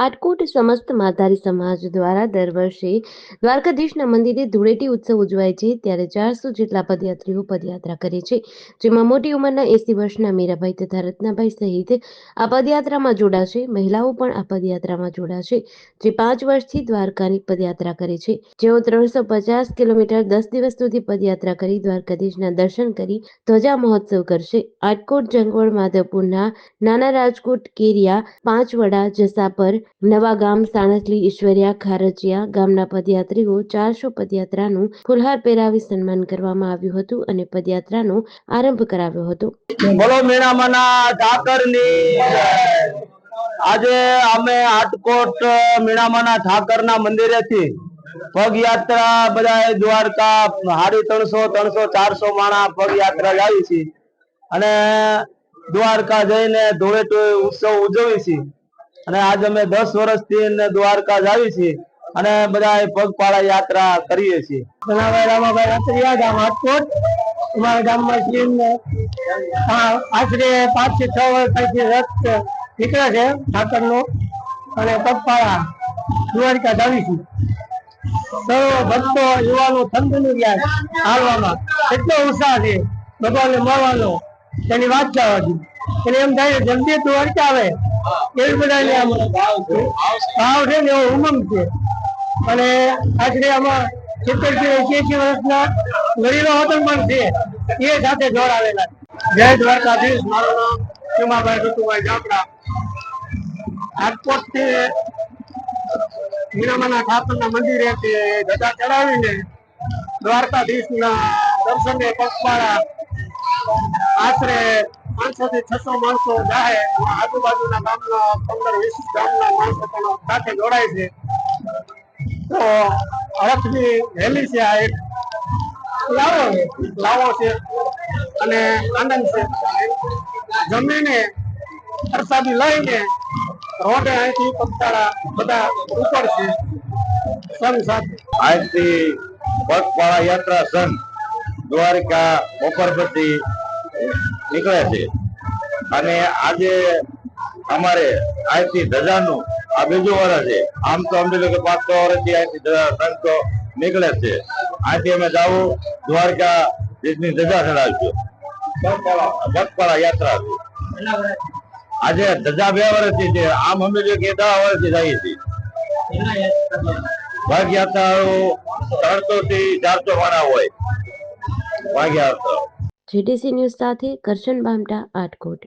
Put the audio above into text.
આટકોટ સમસ્ત માધારી સમાજ દ્વારા દર વર્ષે દ્વારકાધીશના મંદિરે ધૂળેટી ઉત્સવ ઉજવાય છે. ત્યારે ચારસો જેટલા પદયાત્રીઓ પદયાત્રા કરે છે. જેમાં મોટી ઉંમરના એસી વર્ષના મીરાભાઈ તથા રત્નાભાઈ સહિત આ પદયાત્રામાં જોડાશે. મહિલાઓ પણ આ પદયાત્રામાં જોડાશે, જે પાંચ વર્ષથી દ્વારકાની પદયાત્રા કરે છે. જેઓ ત્રણસો પચાસ કિલોમીટર દસ દિવસ સુધી પદયાત્રા કરી દ્વારકાધીશના દર્શન કરી ધ્વજા મહોત્સવ કરશે. આટકોટ જંગવડ માધવપુરના નાના રાજકોટ કેરિયા પાંચવડા જસાપર નવા ગામ સાણસલી, ઈશ્વરિયા, ખારજિયા ગામના પદયાત્રીઓ ચારસો પદયાત્રાનું ફુલહાર પહેરાવી સન્માન કરવામાં આવ્યું હતું અને પદયાત્રાનો આરંભ કરાવ્યો હતો. બોલો આજે અમે આટકોટ મીણામાના ઠાકરના મંદિરેથી પગયાત્રા બધા દ્વારકા સાડી ત્રણસો ત્રણસો, ચારસો માણા પગયાત્રા લાવી છે. અને દ્વારકા જઈને ધૂળેટી ઉત્સવ ઉજવી છે. અને આજ અમે દસ વર્ષથી દ્વારકા જ આવી છીએ અને બધા પગપાળા યાત્રા કરીએ છીએ. રાત્રિયા ગામ રાજકોટ. આશરે પાંચથી છ વર્ષ પછી રથ નીકળે છે ઠાકરનો અને પગપાળા દ્વારકા દ્વારિકા જાવીશું સર્વ ભક્તો, યુવાનો થનગની ગયા છે હાલવામાં. એટલો ઉત્સાહ છે ભગવાનને મળવાનો. તેની વાત જવાથી એટલે એમ થાય જલ્દી દ્વારકા આવે. એવી બધાને આમ. ભાવ છે ને એવો ઉમંગ છે. અને આશરે આમાં સિત્તેરથી એસી વર્ષના ગરીબો વતન પણ છે, એ સાથે જોડાવેલા. જય દ્વારકાધીશ, મારું નામ ચુમાભાઈ ઋતુભાઈ જાપડા. રાજકોટથી મીનામાના ઠાકરના મંદિરે ધજા ચડાવીને દ્વારકાધીશના દર્શને પગપાળા આશરે પાંચસો થી છસો માણસો જાય આજુબાજુના ગામના પંદર વીસ ગામના માણસો પણ સાથે જોડાય છે. તો હરખની રેલી છે આ એક લાવો લાવો છે અને આનંદ છે. જમીને, પ્રસાદી લઈને રોડે અહીંથી પગતાળા બધા ઉપર છે. સંઘ સાથે. આજથી પગપાળા યાત્રા સંઘ, દ્વારકા બપોર પછી નીકળે છે. અને આજે અમારે આજથી ધજાનું આ બીજું વર્ષ છે. આમ તો સમજી લો કે પાંચ છ વર્ષથી આજથી ધજા સંઘ નીકળે છે. આથી અમે જાવું દ્વારકા દેશની ધજા ચડાવીશું. પગપાળા યાત્રા છે. આજે ધજા બે વર્ષથી છે. આમ સમજી લો કે દસ વર્ષથી જાય છે. ભાગયાત્રાઓ ત્રણસો થી ચારસો વાળા હોય. ભાગયાત્રા. જેટીસી ન્યૂઝ સાથે કરશન બામટા આટકોટ.